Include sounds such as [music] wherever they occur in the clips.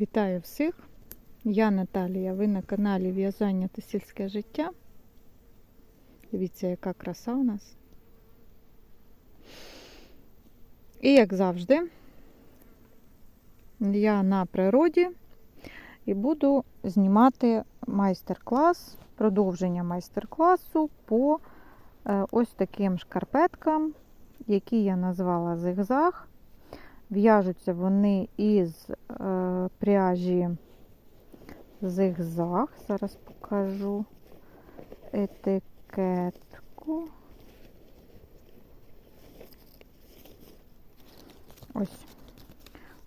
Вітаю всіх! Я Наталія, ви на каналі В'язання та сільське життя. Дивіться, яка краса у нас. І як завжди, я на природі і буду знімати майстер-клас, продовження майстер-класу по е, ось таким шкарпеткам, які я назвала зигзаг. В'яжуться вони із е, пряжі зигзаг. Зараз покажу етикетку. Ось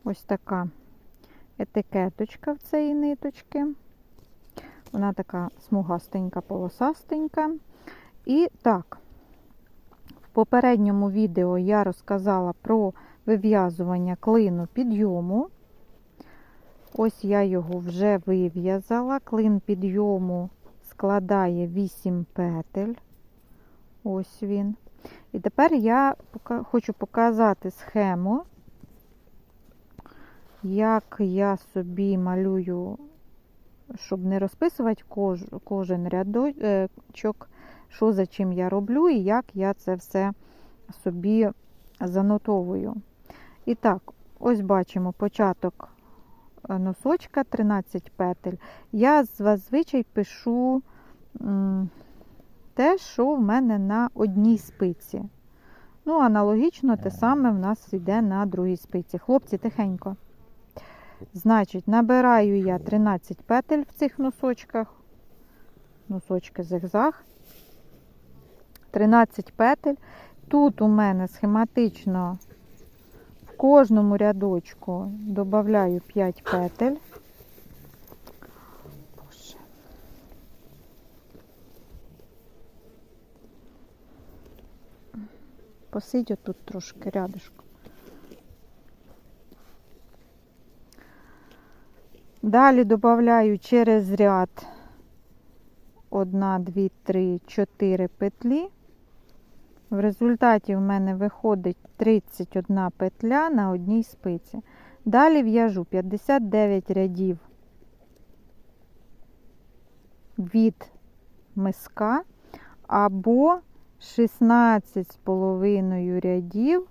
ось така етикеточка в цієї ниточки. Вона така смугастенька, полосастенька. І так, в попередньому відео я розказала про вив'язування клину підйому. Ось я його вже вив'язала. Клин підйому складає 8 петель. Ось він. І тепер я хочу показати схему, як я собі малюю, щоб не розписувати кожен рядочок, що за чим я роблю, і як я це все собі занотовую. І так, ось бачимо початок носочка 13 петель. Я зазвичай пишу те, що в мене на одній спиці. Ну, аналогічно те саме в нас йде на другій спиці. Хлопці, тихенько. Значить, набираю я 13 петель в цих носочках. Носочки зигзаг. 13 петель. Тут у мене схематично кожному рядочку додаю 5 петель. Боже. Посидь тут трошки рядышком. Далі додаю через ряд 1, 2, 3, 4 петлі. В результаті в мене виходить 31 петля на одній спиці. Далі в'яжу 59 рядів від миска або 16,5 рядів,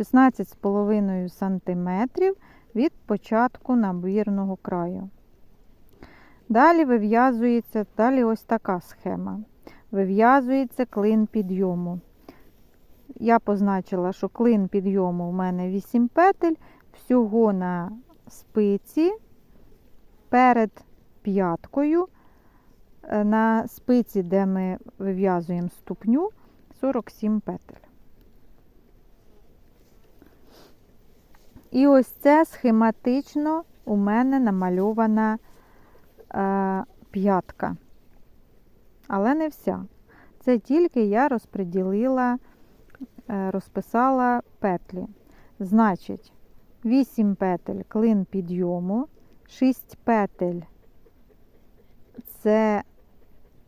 16,5 сантиметрів від початку набірного краю. Далі вив'язується, далі ось така схема вив'язується клин підйому. Я позначила, що клин підйому у мене 8 петель, всього на спиці перед п'яткою, е, на спиці, де ми вив'язуємо ступню, 47 петель. І ось це схематично у мене намальована е, п'ятка але не вся. Це тільки я розподілила, е, розписала петлі. Значить, 8 петель клин підйому, 6 петель це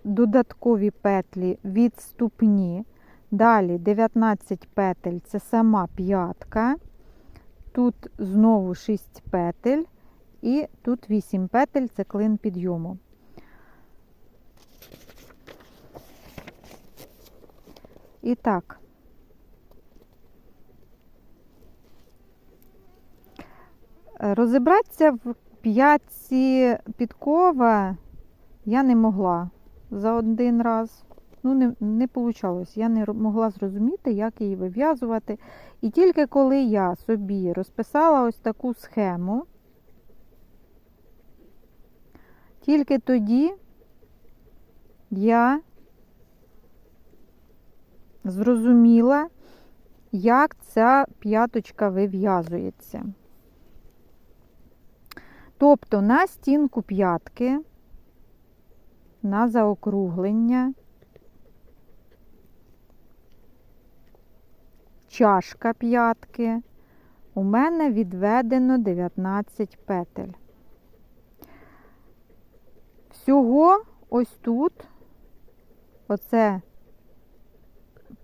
додаткові петлі від ступні. Далі 19 петель це сама п'ятка. Тут знову 6 петель, і тут 8 петель це клин підйому. І так. Розібратися в п'ятці підкова я не могла за один раз. Ну, не не вийшло. Я не могла зрозуміти, як її вив'язувати. І тільки коли я собі розписала ось таку схему, тільки тоді я зрозуміла, як ця п'яточка вив'язується. Тобто на стінку п'ятки, на заокруглення, чашка п'ятки, у мене відведено 19 петель. Всього ось тут, оце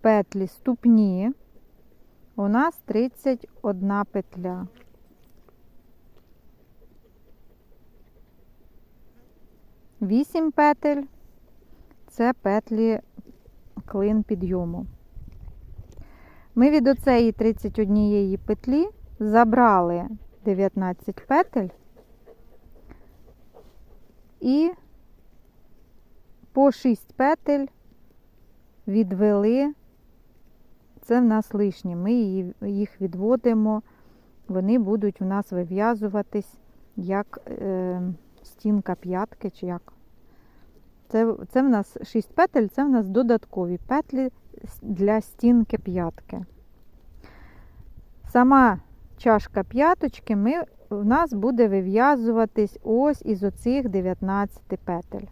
петлі ступні, у нас 31 петля. Вісім петель це петлі клин підйому. Ми від оцеї 31 петлі забрали 19 петель і по 6 петель відвели це в нас лишні. Ми їх відводимо, вони будуть в нас вив'язуватись як е, стінка п'ятки чи як. Це, це в нас 6 петель, це в нас додаткові петлі для стінки п'ятки. Сама чашка п'яточки ми, в нас буде вив'язуватись ось із оцих 19 петель.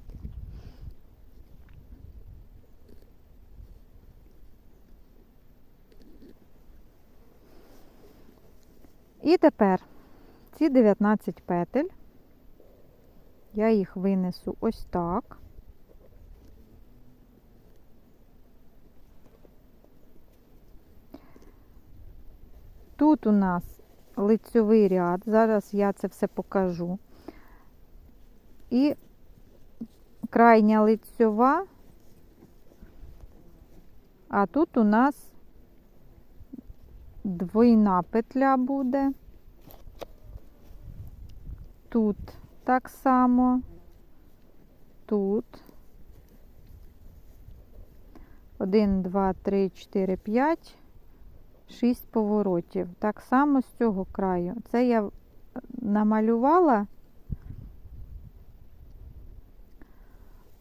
І тепер ці 19 петель, я їх винесу ось так. Тут у нас лицьовий ряд, зараз я це все покажу. І крайня лицьова, а тут у нас двойна петля буде. Тут так само, тут. 1, 2, 3, 4, 5, 6 поворотів. Так само з цього краю. Це я намалювала,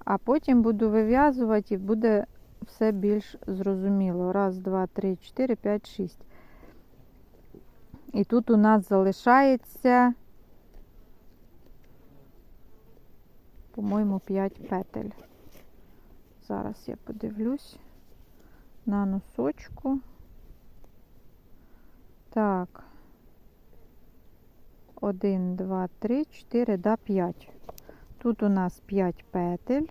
а потім буду вив'язувати і буде все більш зрозуміло. Раз, два, три, чотири, п'ять, шість. І тут у нас залишається, по-моєму, 5 петель. Зараз я подивлюсь на носочку. Так. 1, 2, 3, 4, да, 5. Тут у нас 5 петель.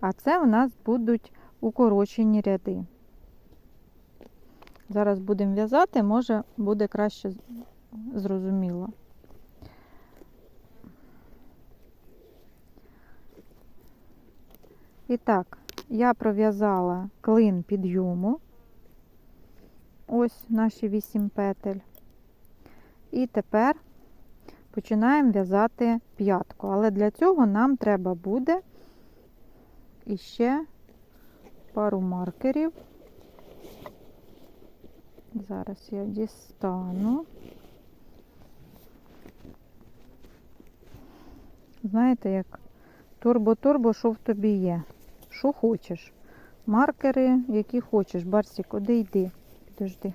А це у нас будуть укорочені ряди. Зараз будемо в'язати, може буде краще зрозуміло. І так, я пров'язала клин підйому. Ось наші 8 петель. І тепер починаємо в'язати п'ятку. Але для цього нам треба буде іще пару маркерів. Зараз я дістану. Знаєте, як турбо-турбо, що в тобі є? Що хочеш? Маркери, які хочеш. Барсік, куди йди? Підожди.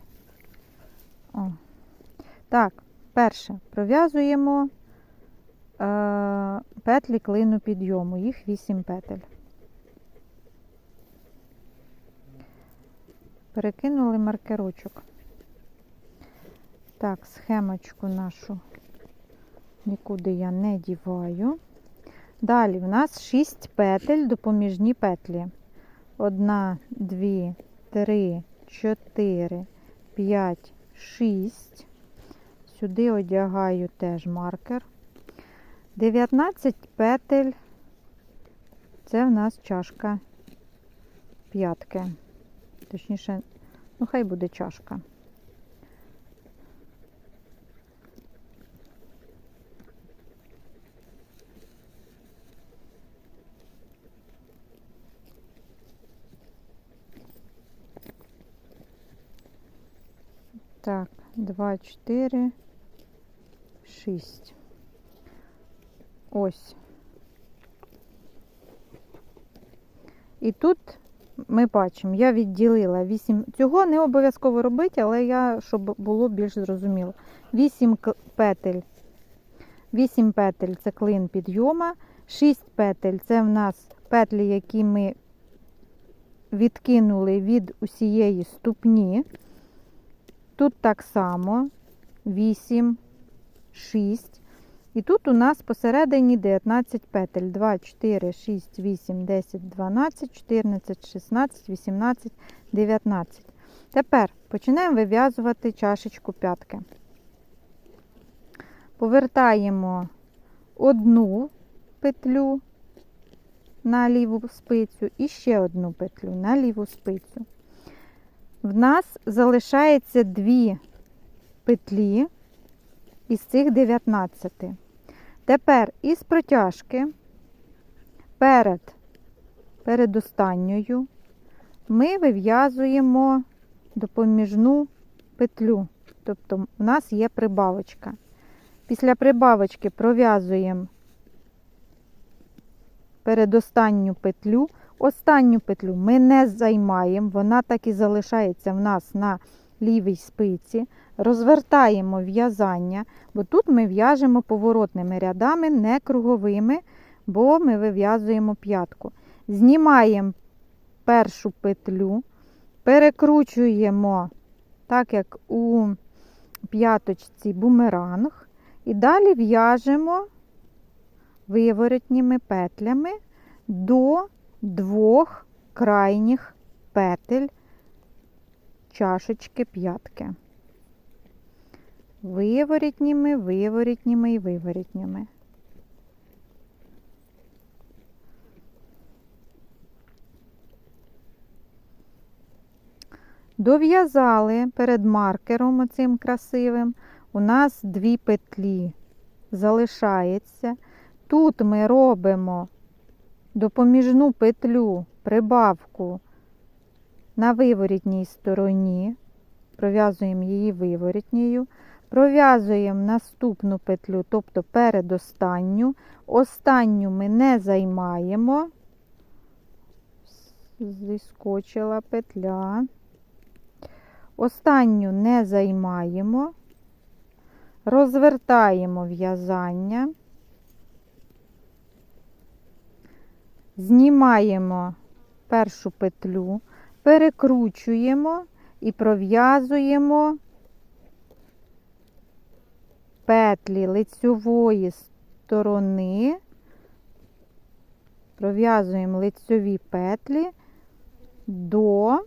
О. Так, перше, пров'язуємо е, петлі клину підйому. Їх 8 петель. Перекинули маркерочок. Так, схемочку нашу нікуди я не діваю. Далі в нас 6 петель, допоміжні петлі. 1, 2, 3, 4, 5, 6. Сюди одягаю теж маркер. 19 петель. Це в нас чашка п'ятки. Точніше, ну хай буде чашка. Так, 2, 4, 6. Ось. І тут ми бачимо, я відділила 8. Цього не обов'язково робити, але я, щоб було більш зрозуміло. 8 петель. 8 петель це клин підйома. 6 петель це в нас петлі, які ми відкинули від усієї ступні. Тут так само 8, 6. І тут у нас посередині 19 петель. 2, 4, 6, 8, 10, 12, 14, 16, 18, 19. Тепер починаємо вив'язувати чашечку п'ятки. повертаємо одну петлю на ліву спицю і ще одну петлю на ліву спицю. В нас залишається дві петлі із цих 19. Тепер із протяжки перед, перед останньою ми вив'язуємо допоміжну петлю. Тобто у нас є прибавочка. Після прибавочки пров'язуємо передостанню петлю. Останню петлю ми не займаємо, вона так і залишається в нас на лівій спиці. Розвертаємо в'язання, бо тут ми в'яжемо поворотними рядами, не круговими, бо ми вив'язуємо п'ятку. Знімаємо першу петлю, перекручуємо, так як у п'яточці бумеранг, і далі в'яжемо виворотніми петлями до двох крайніх петель чашечки п'ятки. Виворітніми, виворітніми і виворітніми. Дов'язали перед маркером оцим красивим. У нас дві петлі залишається. Тут ми робимо допоміжну петлю, прибавку на виворітній стороні, пров'язуємо її виворітньою, пров'язуємо наступну петлю, тобто передостанню. Останню ми не займаємо, зіскочила петля. Останню не займаємо, розвертаємо в'язання, знімаємо першу петлю, перекручуємо і пров'язуємо петлі лицьової сторони, пров'язуємо лицьові петлі до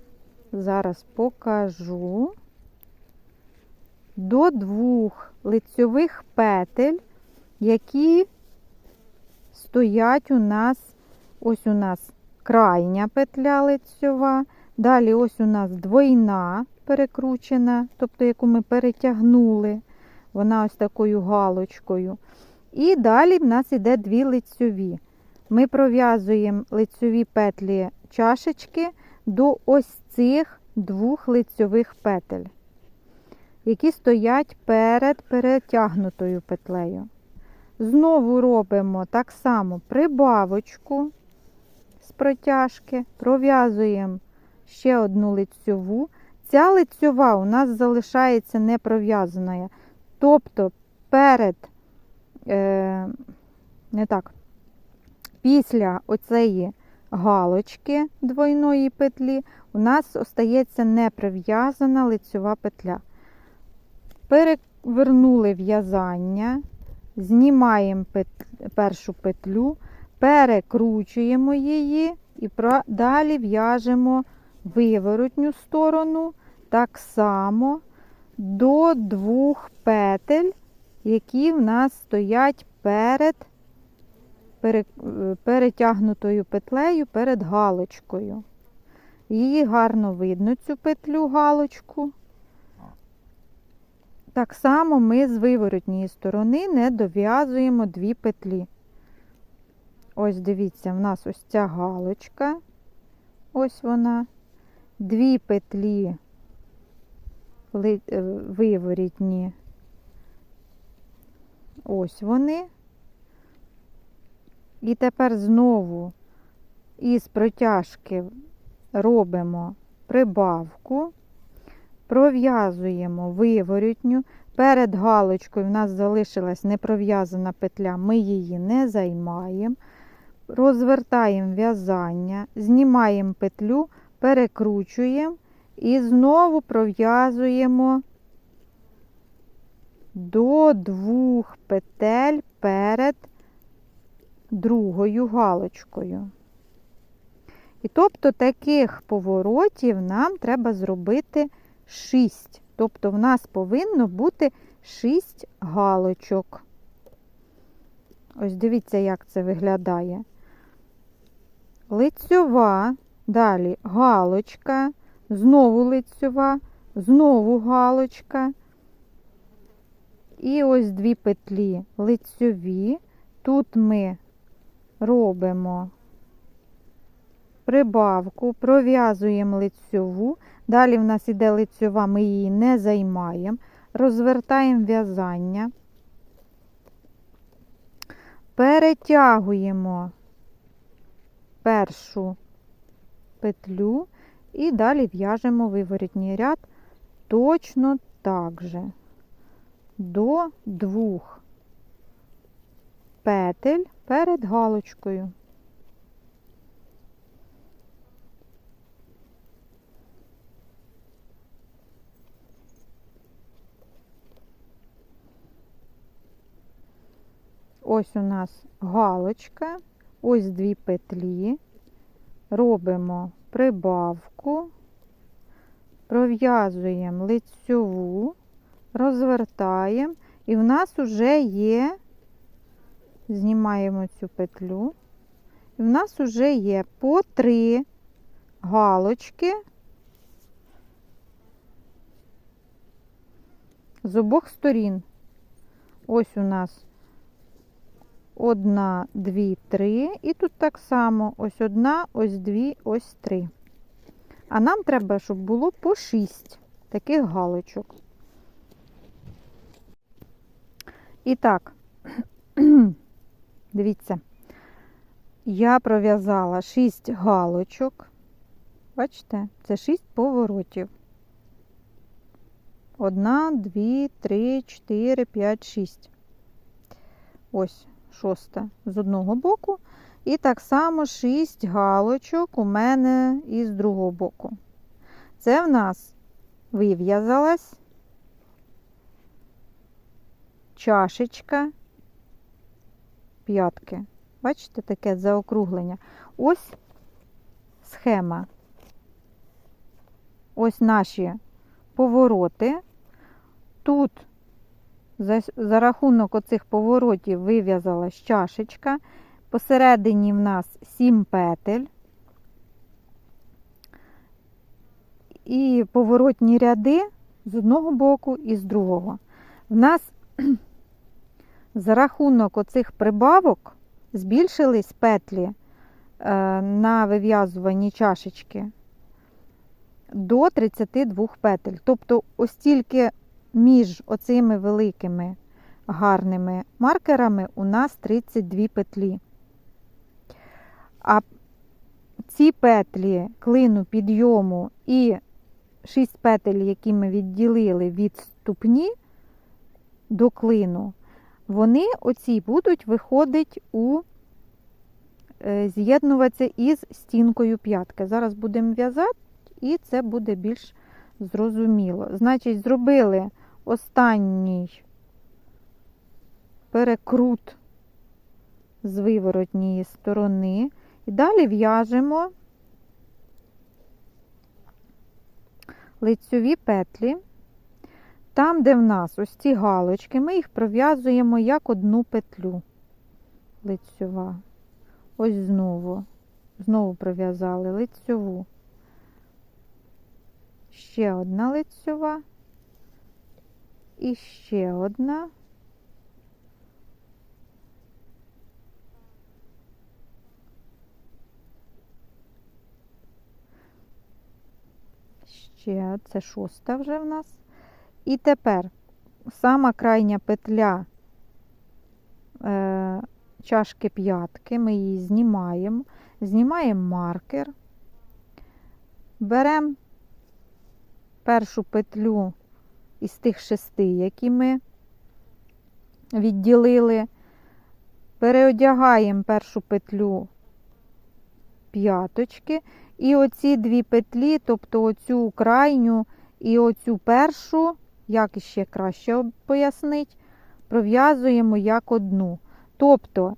Зараз покажу до двох лицьових петель, які стоять у нас, ось у нас крайня петля лицьова, далі ось у нас двойна перекручена, тобто яку ми перетягнули, вона ось такою галочкою. І далі в нас іде дві лицьові. Ми пров'язуємо лицьові петлі чашечки до ось цих двох лицьових петель, які стоять перед перетягнутою петлею. Знову робимо так само прибавочку з протяжки, пров'язуємо ще одну лицьову. Ця лицьова у нас залишається не пров'язаною. Тобто перед, е, не так, після оцеї галочки двойної петлі у нас остається неприв'язана лицьова петля. Перевернули в'язання, знімаємо пет... першу петлю, перекручуємо її і далі в'яжемо виворотню сторону так само до двох петель, які в нас стоять перед перетягнутою петлею перед галочкою. Її гарно видно, цю петлю галочку. Так само ми з виворотньої сторони не дов'язуємо дві петлі. Ось дивіться, в нас ось ця галочка, ось вона, дві петлі е, виворітні, ось вони. І тепер знову із протяжки робимо прибавку, пров'язуємо виворітню. Перед галочкою в нас залишилась непров'язана петля, ми її не займаємо. Розвертаємо в'язання, знімаємо петлю, перекручуємо і знову пров'язуємо до двох петель перед другою галочкою. І тобто таких поворотів нам треба зробити 6 Тобто в нас повинно бути 6 галочок. Ось дивіться, як це виглядає. Лицьова, далі галочка, знову лицьова, знову галочка. І ось дві петлі лицьові. Тут ми робимо прибавку, пров'язуємо лицьову. Далі в нас іде лицьова, ми її не займаємо, розвертаємо в'язання, перетягуємо першу петлю і далі в'яжемо виворітній ряд точно так же до двох петель перед галочкою. Ось у нас галочка, ось дві петлі, робимо прибавку, пров'язуємо лицьову, розвертаємо, і в нас вже є, знімаємо цю петлю, і в нас вже є по три галочки з обох сторін. Ось у нас одна, дві, три. І тут так само ось одна, ось дві, ось три. А нам треба, щоб було по шість таких галочок. І так, [clears throat] дивіться, я пров'язала 6 галочок. Бачите, це 6 поворотів. Одна, дві, три, чотири, п'ять, шість. Ось шоста з одного боку. І так само 6 галочок у мене із другого боку. Це в нас вив'язалась чашечка п'ятки. Бачите, таке заокруглення. Ось схема. Ось наші повороти. Тут за, за рахунок оцих поворотів вив'язалась чашечка. Посередині в нас 7 петель. І поворотні ряди з одного боку і з другого. В нас [clears throat] за рахунок оцих прибавок збільшились петлі е, на вив'язуванні чашечки до 32 петель. Тобто, ось тільки між оцими великими гарними маркерами у нас 32 петлі. А ці петлі клину підйому і 6 петель, які ми відділили від ступні до клину, вони оці будуть виходити у е, з'єднуватися із стінкою п'ятки. Зараз будемо в'язати, і це буде більш зрозуміло. Значить, зробили останній перекрут з виворотньої сторони. І далі в'яжемо лицьові петлі. Там, де в нас ось ці галочки, ми їх пров'язуємо як одну петлю лицьова. Ось знову, знову пров'язали лицьову. Ще одна лицьова і ще одна. Ще це шоста вже в нас. І тепер сама крайня петля е, чашки п'ятки, ми її знімаємо, знімаємо маркер, беремо першу петлю із тих шести, які ми відділили, переодягаємо першу петлю п'яточки, і оці дві петлі, тобто оцю крайню і оцю першу, як іще краще пояснити, пров'язуємо як одну. Тобто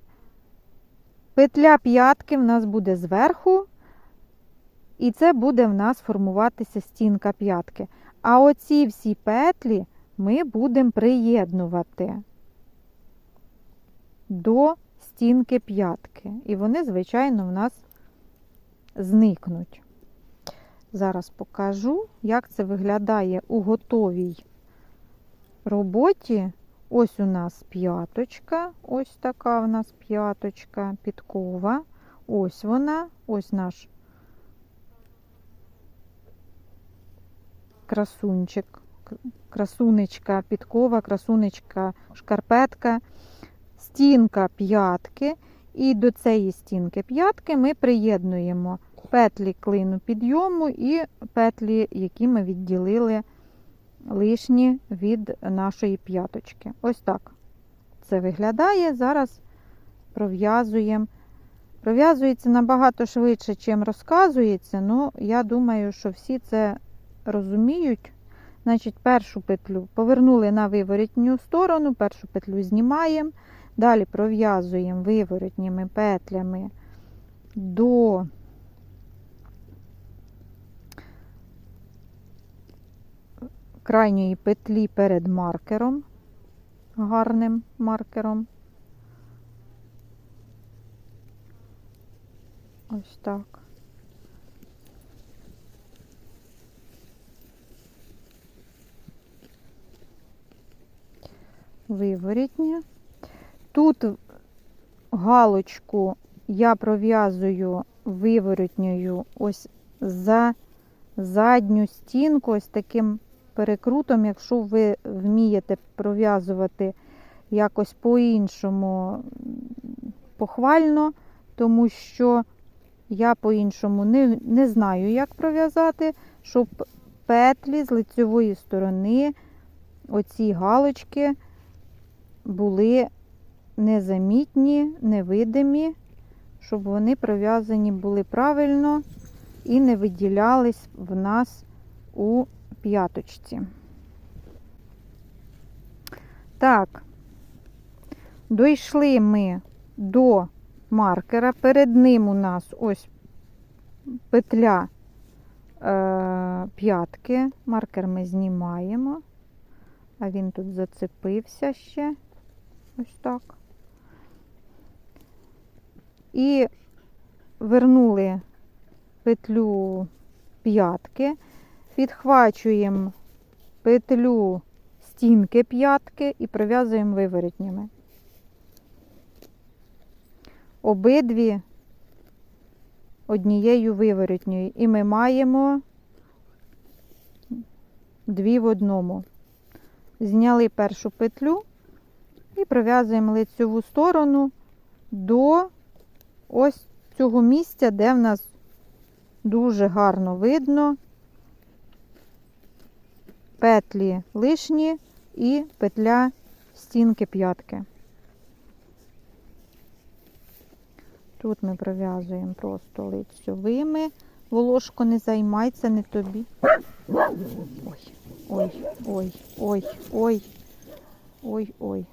петля п'ятки в нас буде зверху, і це буде в нас формуватися стінка п'ятки. А оці всі петлі ми будемо приєднувати до стінки п'ятки. І вони, звичайно, в нас зникнуть. Зараз покажу, як це виглядає у готовій роботі. Ось у нас п'яточка, ось така у нас п'яточка, підкова. Ось вона, ось наш красунчик, красунечка, підкова, красунечка, шкарпетка, стінка п'ятки. І до цієї стінки п'ятки ми приєднуємо петлі клину підйому і петлі, які ми відділили лишні від нашої п'яточки. Ось так це виглядає. Зараз пров'язуємо. Пров'язується набагато швидше, чим розказується. Ну, я думаю, що всі це розуміють. Значить, першу петлю повернули на виворітню сторону, першу петлю знімаємо. Далі пров'язуємо виворотніми петлями до крайньої петлі перед маркером, гарним маркером. Ось так. Виворітня. Тут галочку я пров'язую виворотньою ось за задню стінку, ось таким перекрутом, якщо ви вмієте пров'язувати якось по-іншому похвально, тому що я по-іншому не, не знаю, як пров'язати, щоб петлі з лицьової сторони, оці галочки були незамітні, невидимі, щоб вони пров'язані були правильно і не виділялись в нас у п'яточці. Так, дійшли ми до маркера. Перед ним у нас ось петля е, п'ятки. Маркер ми знімаємо, а він тут зацепився ще. Ось так. І вернули петлю п'ятки, підхвачуємо петлю стінки п'ятки і пров'язуємо виворотнями. Обидві однією виворотньою. І ми маємо дві в одному. Зняли першу петлю і пров'язуємо лицьову сторону до ось цього місця, де в нас дуже гарно видно петлі лишні і петля стінки п'ятки. Тут ми пров'язуємо просто лицьовими. Волошко не займай, це не тобі. Ой, ой, ой, ой, ой, ой, ой.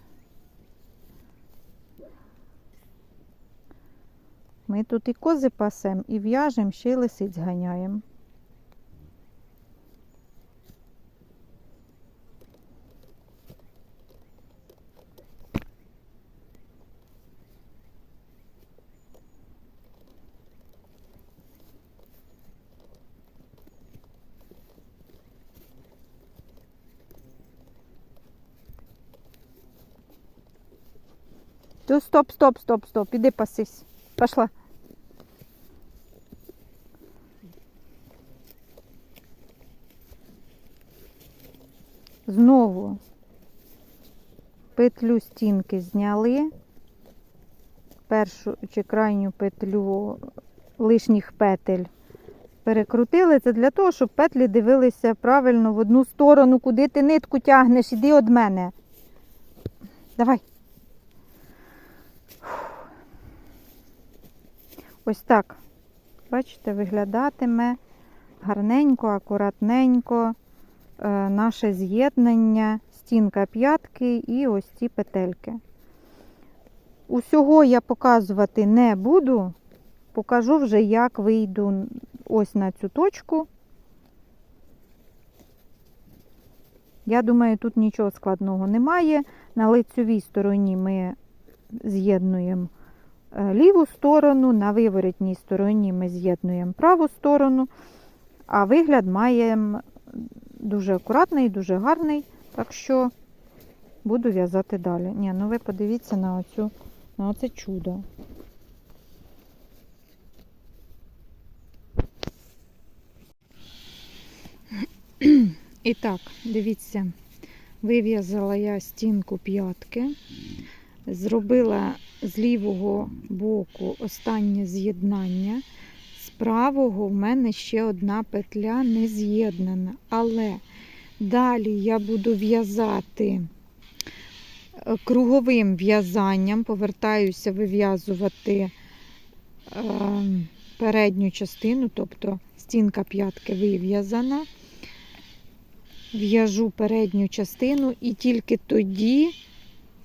Ми тут і кози пасем, і в'яжемо, ще й лисиць ганяємо. То стоп, стоп, стоп, стоп, іди пасись. Пошла. Знову петлю стінки зняли, першу чи крайню петлю лишніх петель перекрутили. Це для того, щоб петлі дивилися правильно в одну сторону, куди ти нитку тягнеш, іди від мене. Давай. Ось так. Бачите, виглядатиме гарненько, акуратненько е, наше з'єднання, стінка п'ятки і ось ці петельки. Усього я показувати не буду, покажу вже, як вийду ось на цю точку. Я думаю, тут нічого складного немає. На лицьовій стороні ми з'єднуємо ліву сторону, на виворотній стороні ми з'єднуємо праву сторону, а вигляд має дуже акуратний, дуже гарний. Так що буду в'язати далі. Ні, ну ви подивіться на оцю, на оце чудо. І так, дивіться, вив'язала я стінку п'ятки, зробила з лівого боку останнє з'єднання. З правого в мене ще одна петля не з'єднана. Але далі я буду в'язати е, круговим в'язанням, повертаюся вив'язувати е, передню частину, тобто стінка п'ятки вив'язана. В'яжу передню частину і тільки тоді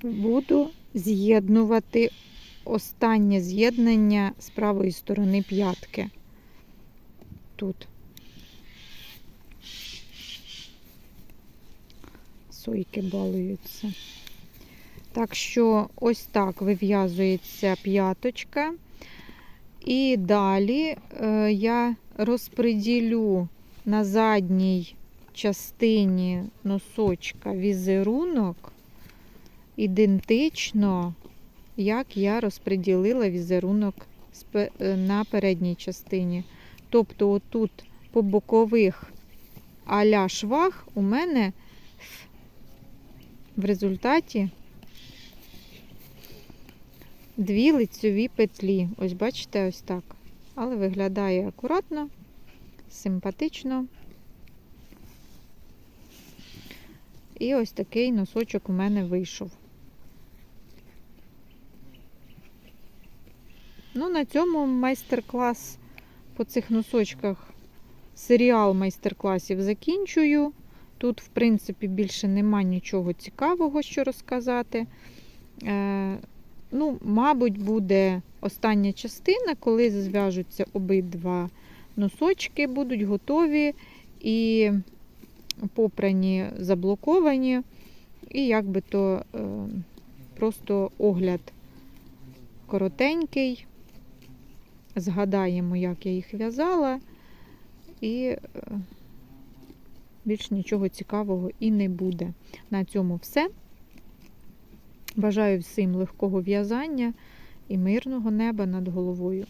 буду з'єднувати останнє з'єднання з правої сторони п'ятки. Тут. Сойки балуються. Так що ось так вив'язується п'яточка. І далі е, я розподілю на задній частині носочка візерунок ідентично, як я розподілила візерунок е, на передній частині. Тобто, отут по бокових аля швах у мене в результаті дві лицьові петлі. Ось бачите, ось так. Але виглядає акуратно, симпатично. І ось такий носочок у мене вийшов. Ну, на цьому майстер-клас по цих носочках, серіал майстер-класів закінчую. Тут, в принципі, більше нема нічого цікавого, що розказати. Е, ну, мабуть, буде остання частина, коли зв'яжуться обидва носочки, будуть готові і попрані, заблоковані. І якби то е, просто огляд коротенький. Згадаємо, як я їх в'язала, і е, більш нічого цікавого і не буде. На цьому все. Бажаю всім легкого в'язання і мирного неба над головою.